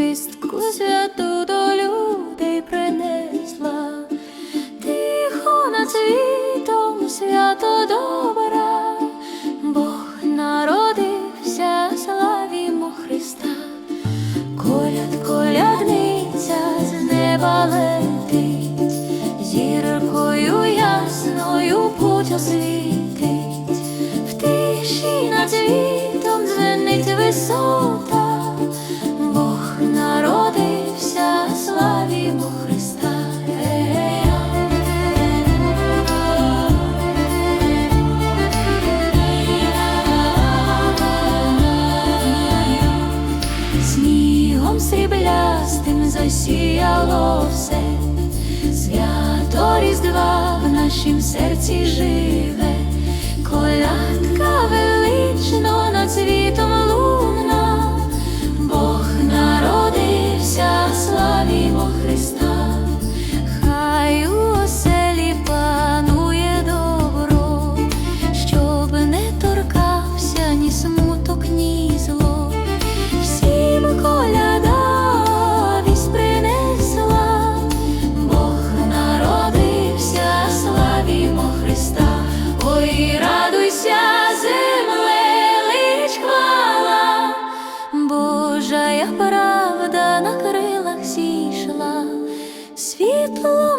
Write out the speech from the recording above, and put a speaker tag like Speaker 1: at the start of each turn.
Speaker 1: звістку святу до людей принесла, тихо над світом свято добра, Бог народився, славімо Христа, коляд, колядниця з неба летить, зіркою ясною путь освіт. Снігом сріблястим засіяло все, свято Різдва в нашім серці живе, Чужа, як правда на крилах зійшла світло.